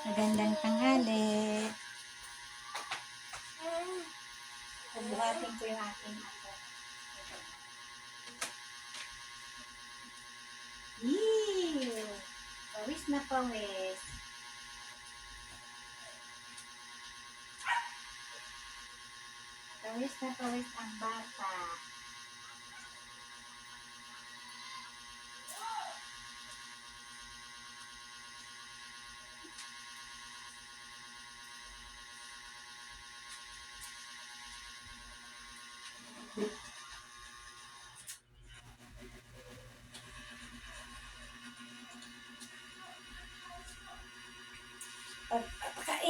Magandang tanghali. Pagbuhatin ko yung aking ako. Ew! Pawis na pawis. Pawis na pawis ang bata.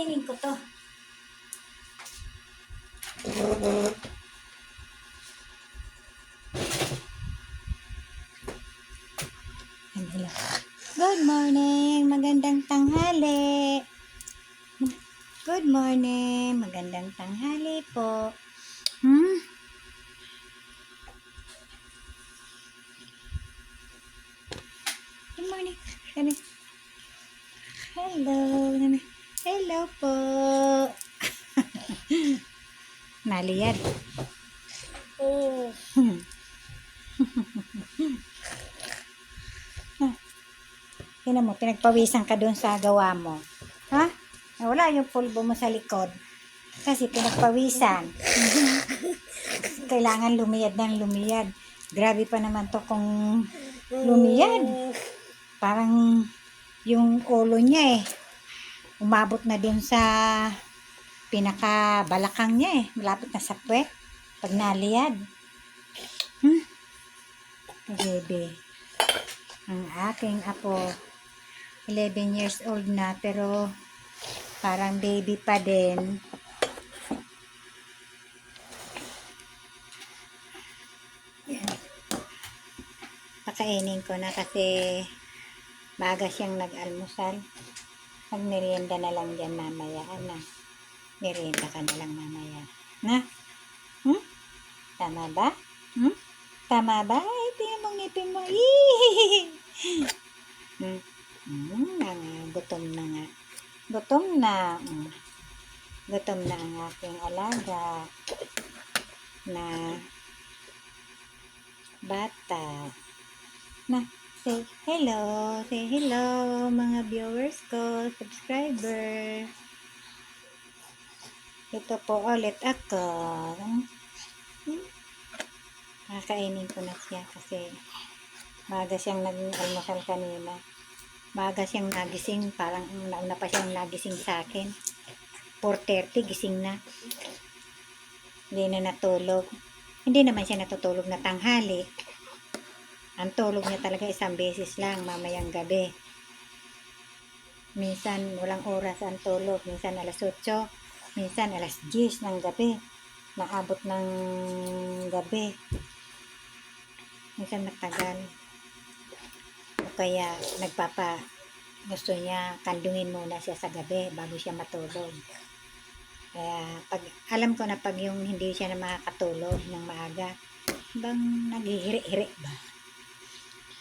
Pakainin ko to. Good morning. Magandang tanghali. Good morning. Magandang Naliyad. Oh. Tingnan mo, pinagpawisan ka doon sa gawa mo. Ha? Wala yung pulbo mo sa likod. Kasi pinagpawisan. Kailangan lumiyad ng lumiyad. Grabe pa naman to kung lumiyad. Parang yung ulo niya eh. Umabot na din sa pinakabalakang niya eh. Malapit na sa puwet. Pag naliyad. Hmm? Baby. Ang aking apo. 11 years old na pero parang baby pa din. Yan. Pakainin ko na kasi maaga siyang nag-almusal. Magmerienda na lang dyan mamaya. Ano? Merienda ka na lang mamaya. Na? Hmm? Tama ba? Hmm? Tama ba? Ay, tingnan mo ngipin mo. Hmm. Hmm, nga, gutom na nga. Gutom na. Hmm. Gutom na ang aking alaga na bata. Na, say hello. Say hello, mga viewers ko, subscriber. Ito po ulit ako. Hmm. Kakainin ko na siya kasi maaga siyang naging almusal kanina. Maaga siyang nagising, parang nauna pa siyang nagising sa akin. 4.30, gising na. Hindi na natulog. Hindi naman siya natutulog na tanghali. Ang tulog niya talaga isang beses lang, mamayang gabi. Minsan walang oras ang tulog, minsan alas 8, minsan alas 10 ng gabi. Naabot ng gabi. Minsan nagtagal. O kaya nagpapa gusto niya kandungin muna siya sa gabi bago siya matulog. Kaya pag alam ko na pag yung hindi siya na makakatulog ng maaga, bang naghihiri-hiri ba?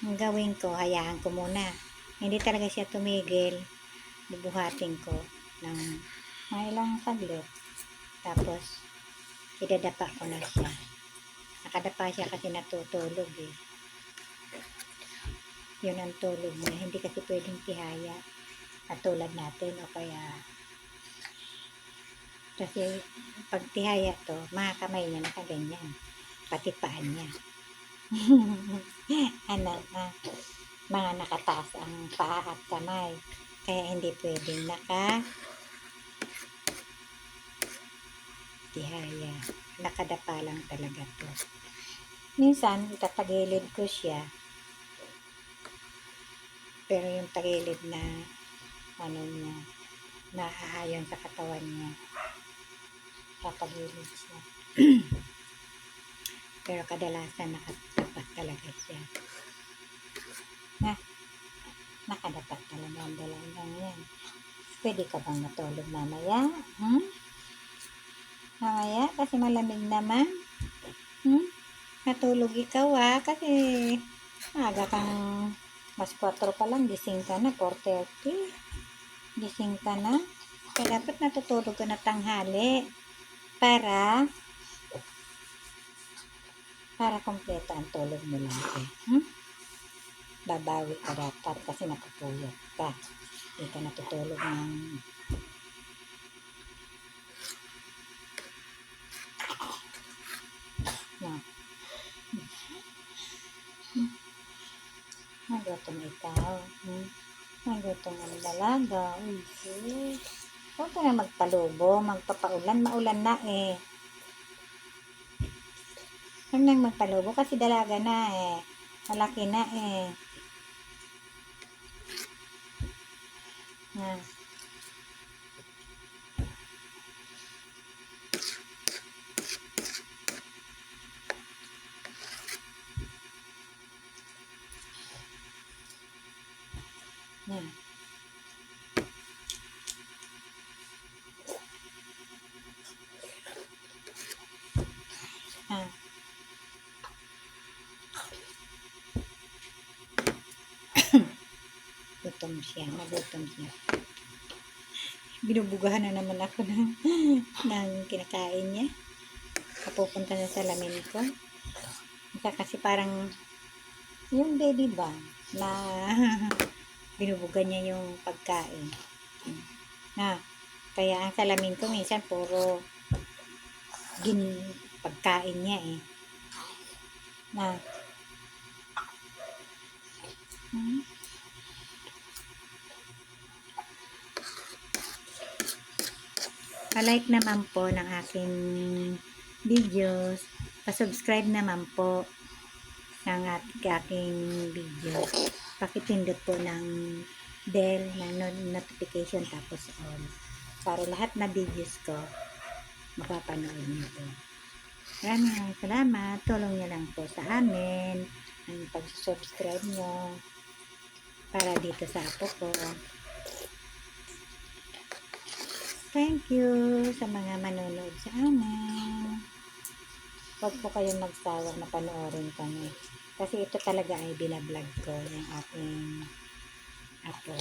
Ang gawin ko, hayaan ko muna. Hindi talaga siya tumigil. Bubuhatin ko ng mga ilang saglit. Tapos, idadapa ko na siya. Nakadapa siya kasi natutulog eh. Yun ang tulog niya. Hindi kasi pwedeng tihaya. Katulad natin o kaya kasi pag tihaya to, mga kamay niya nakaganyan. Pati paan niya. ano, ah, mga nakataas ang paa at kamay. Kaya hindi pwedeng naka tihaya. Nakadapa lang talaga to. Minsan, itatagilid ko siya. Pero yung tagilid na ano niya, naaayon sa katawan niya. Tatagilid siya. Pero kadalasan nakadapat talaga siya. Na, nakadapat talaga ang dalagang yan. Pwede ka bang matulog mamaya? Hmm? Mamaya? Kasi malamig naman. Hmm? Natulog ikaw ah. Kasi aga kang mas 4 pa lang. Gising ka na. 4.30. Gising ka na? Kaya dapat natutulog ka na tanghali. Para para kompleto ang tulog mo lang. Eh. Hmm? Babawi ka dapat kasi napupuyat ka. Hindi ka natutulog ng Nagutom ikaw. Hmm? Nagutom ang dalaga. Uy, uy. Huwag ka na magpalubo, magpapaulan. Maulan na eh. Huwag nang magpalubo kasi dalaga na eh. Malaki na eh. Na. Siya, nagutom siya. Binubugahan na naman ako ng, ng kinakain niya. Kapupunta na sa lamin ko. Isa kasi parang yung baby ba na binubuga niya yung pagkain. Na, kaya ang salamin ko minsan puro gin pagkain niya eh. Na, hmm? Pa-like naman po ng aking videos. Pa-subscribe naman po ng aking video. Pakipindot po ng bell no- notification tapos on. Para lahat na videos ko mapapanood niyo po. Maraming salamat. Tulong niyo lang po sa amin ang pag-subscribe niyo para dito sa apo ko. Thank you sa mga manonood sa amin. Huwag po kayong magsawa na panoorin kami. Kasi ito talaga ay binablog ko yung aking apo.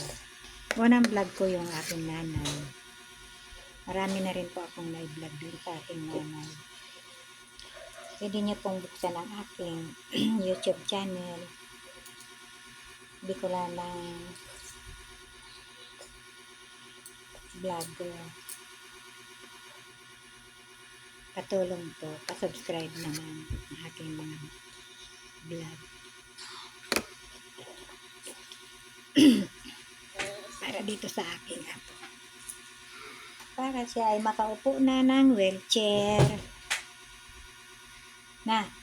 Unang vlog ko yung aking nanay. Marami na rin po akong na-vlog din sa aking nanay. Pwede niyo pong buksan ang aking YouTube channel. Bikola vlogger. Patulong po, pasubscribe naman ang aking mga vlog. Para dito sa aking apo. Para siya ay makaupo na ng wheelchair. Na.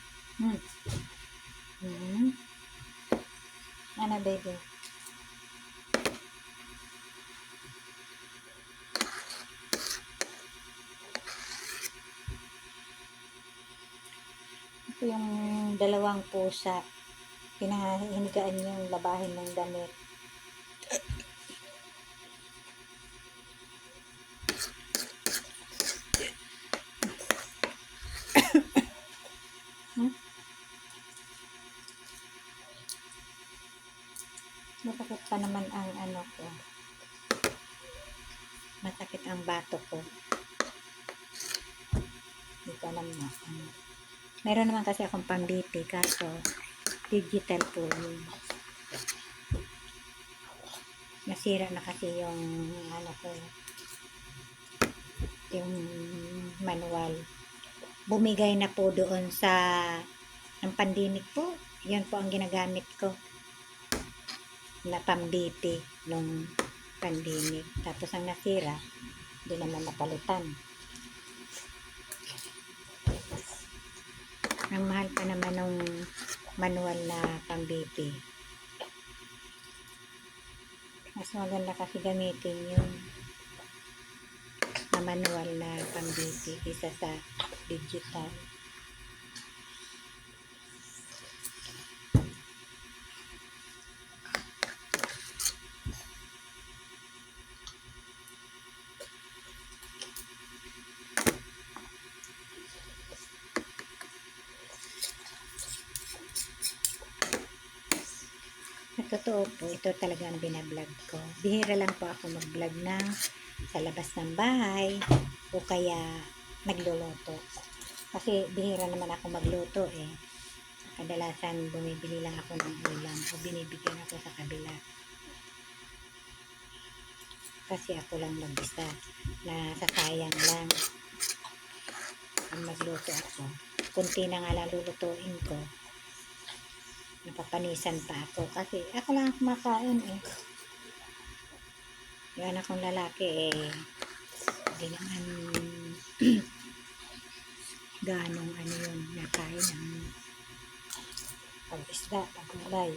Pusa. Pinahinigaan yung labahin ng damit. Meron naman kasi akong pambiti kaso digital po yun. Nasira na kasi yung ano ko yung manual. Bumigay na po doon sa ng pandemic po. Yun po ang ginagamit ko na pambiti nung pandemic. Tapos ang nasira, hindi naman napalitan. Ang mahal pa naman ng manual na pambiti. Mas maganda kasi gamitin yung na manual na pambiti kaysa sa digital. Totoo po, ito talaga ang binablog ko. Bihira lang po ako mag-vlog ng sa labas ng bahay o kaya nagluluto. Kasi bihira naman ako magluto eh. Kadalasan bumibili lang ako ng ulam o binibigyan ako sa kabila. Kasi ako lang mag-isa na sasayang lang ang magluto ako. Kunti na nga lang lulutuin ko. Napapanisan pa ako kasi ako lang ang kumakain eh. Yung anak kong lalaki eh, hindi naman ganong ano yun, nakain ng pag-isda, pag-ulay.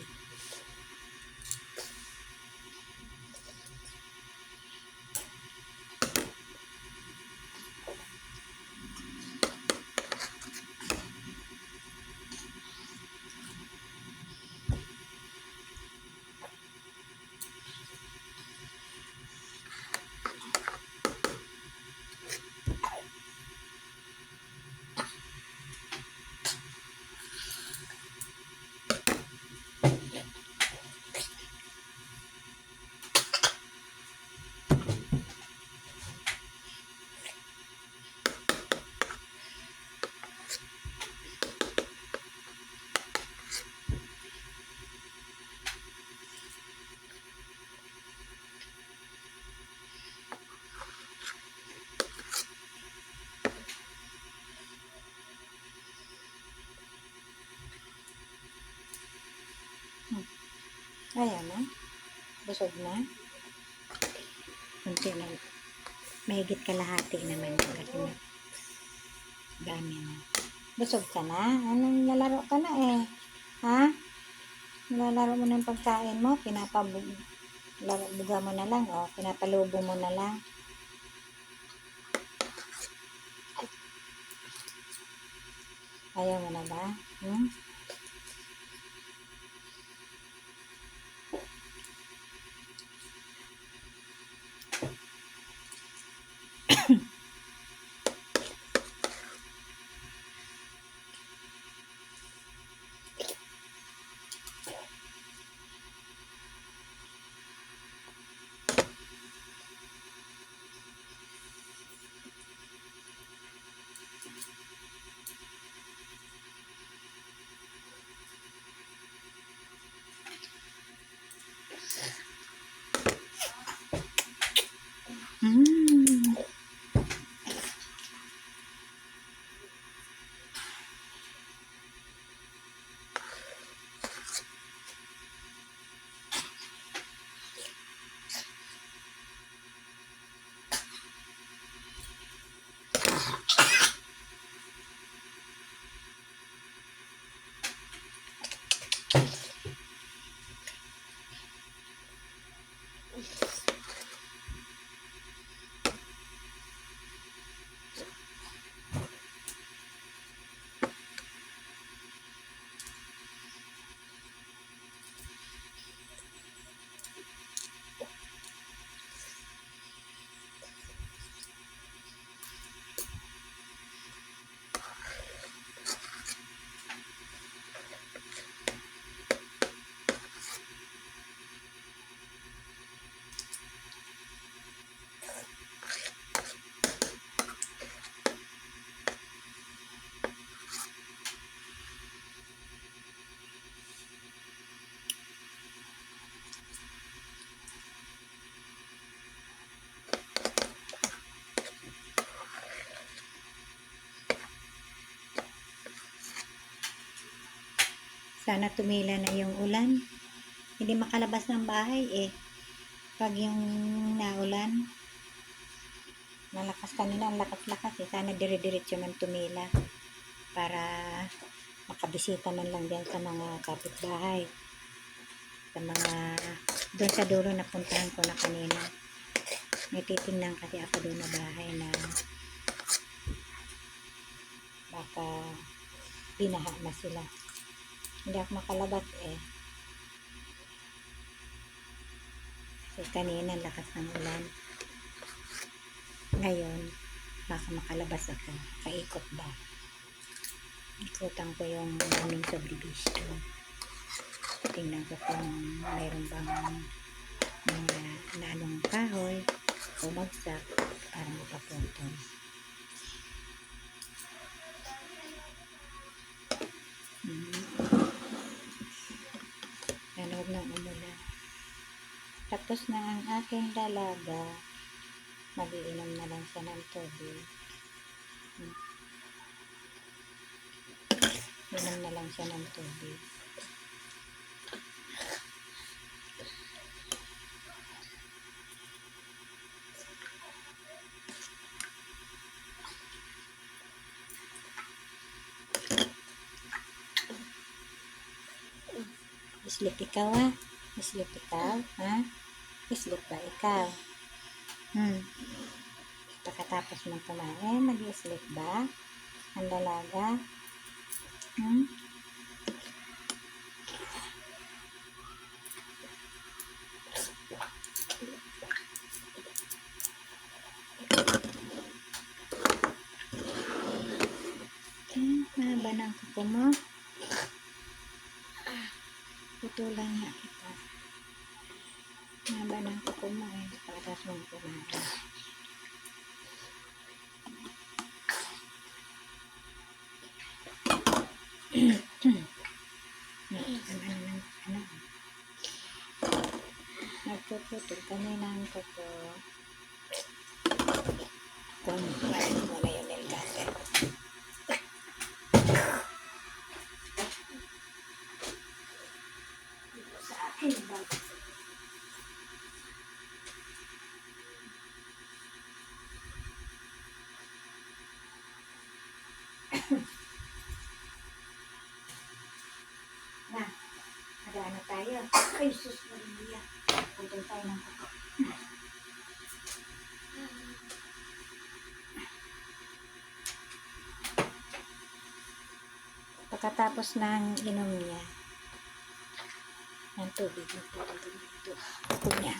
Ayan na. Busog na. Kunti na. Mahigit kalahati naman yun kasi na dami na. Busog ka na? Anong lalaro ka na eh? Ha? Nilalaro mo ng pagkain mo? Pinapabug laro, buga mo na lang o pinapalubo mo na lang. Ayaw mo na ba? Hmm? Sana tumila na yung ulan. Hindi makalabas ng bahay eh. Pag yung naulan, malakas kanina, ang lakas-lakas eh. Sana dire-diretso man tumila para makabisita man lang din sa mga kapitbahay. Sa mga, doon sa dulo na puntahan ko na kanina. May kasi ako doon na bahay na baka binaha na sila. Hindi ako makalabas eh. Kasi kanina lakas ng ulan. Ngayon, baka makalabas ako. Kaikot ba? Ikutan ko yung aming subdivision. Titingnan ko kung mayroon bang mga nanong kahoy bumagsak para mapaputol. Tapos na ang aking dalaga. Magiinom na lang siya ng tubig. Hmm. Inom na lang siya ng tubig. Sleep ikaw ah. Sleep ikaw, ha? Sleep ba ikaw? Hmm. Pagkatapos mong kumain, mag-sleep ba? Ang dalaga? Hmm, Mahaba ng kuko mo eh. Pagkatapos mong kumain. Nagpuputol kami ng kuko. Kung Na tayo. Ay, sus, Maria. Putol tayo ng kuko. Pagkatapos ng inom niya, ng tubig, magpapatol dito. Kuko niya.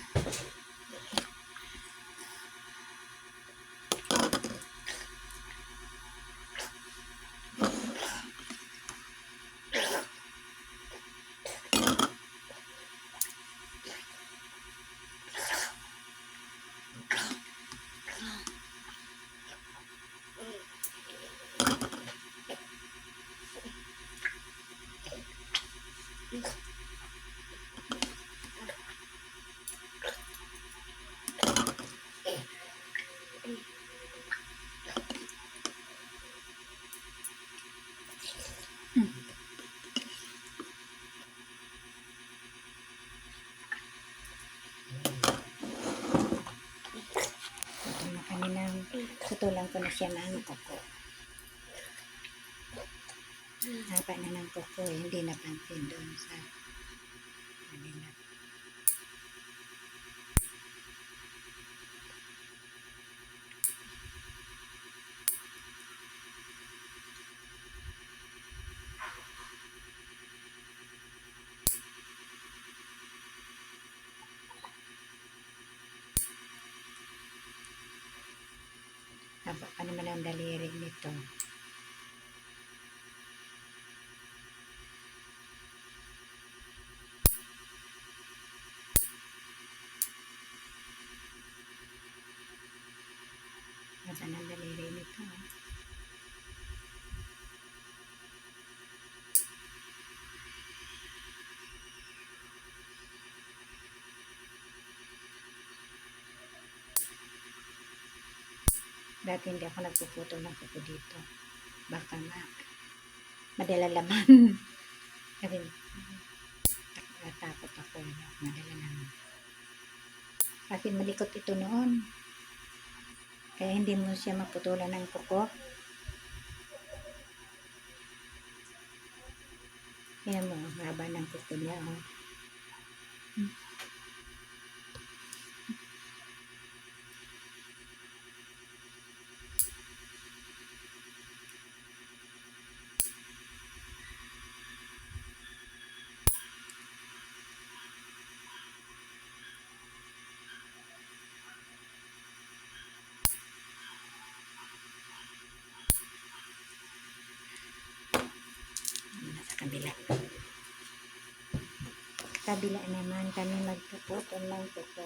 Putol na kami ng, putulan ko na siya ng kuko. Haba na ng kuko, hindi napansin doon sa kanila. Haba pa naman ang daliri nito. Dati hindi ako nagpuputol ng kuko dito. Baka ma madala laman. Kasi natakot ako na madala laman. Kasi malikot ito noon. Kaya hindi mo siya maputulan ng kuko. Kaya mo, haba ng kuko niya. Oh. Nasa kabila. naman kami magpuputol ng kuko.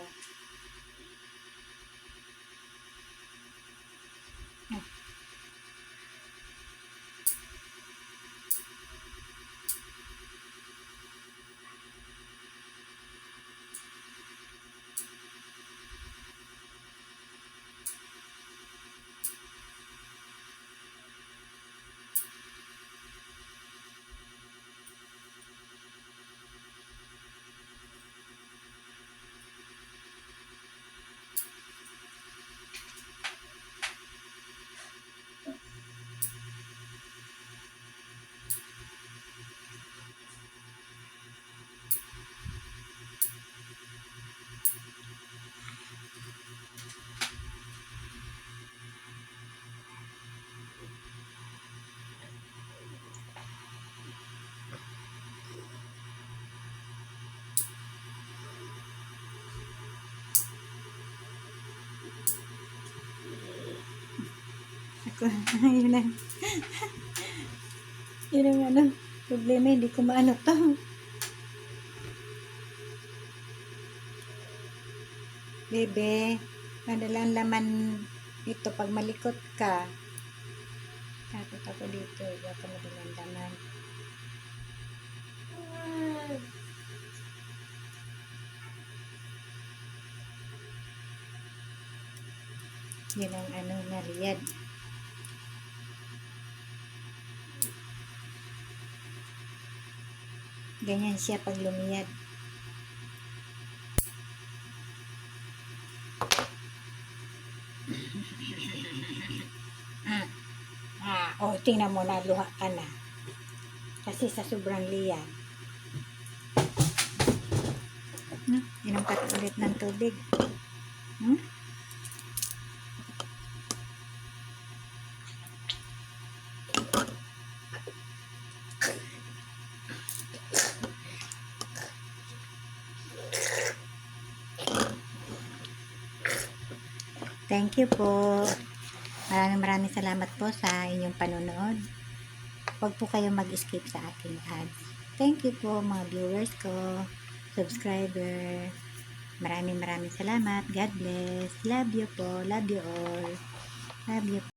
Ako, yun lang. yun ang ano, problema, hindi ko maano to. Bebe, madalang laman ito pag malikot ka. Takot ako dito, hindi ako madalang laman. Yun ang ano, naliyad. Ganyan siya pag lumiyad. ah, oh, tingnan mo na, luha ka na. Kasi sa sobrang liyad. Hmm? Inom ulit ng tubig. Hmm? Thank you po. Maraming maraming salamat po sa inyong panonood. Huwag po kayo mag-skip sa aking ads. Thank you po mga viewers ko, subscriber. Maraming maraming salamat. God bless. Love you po. Love you all. Love you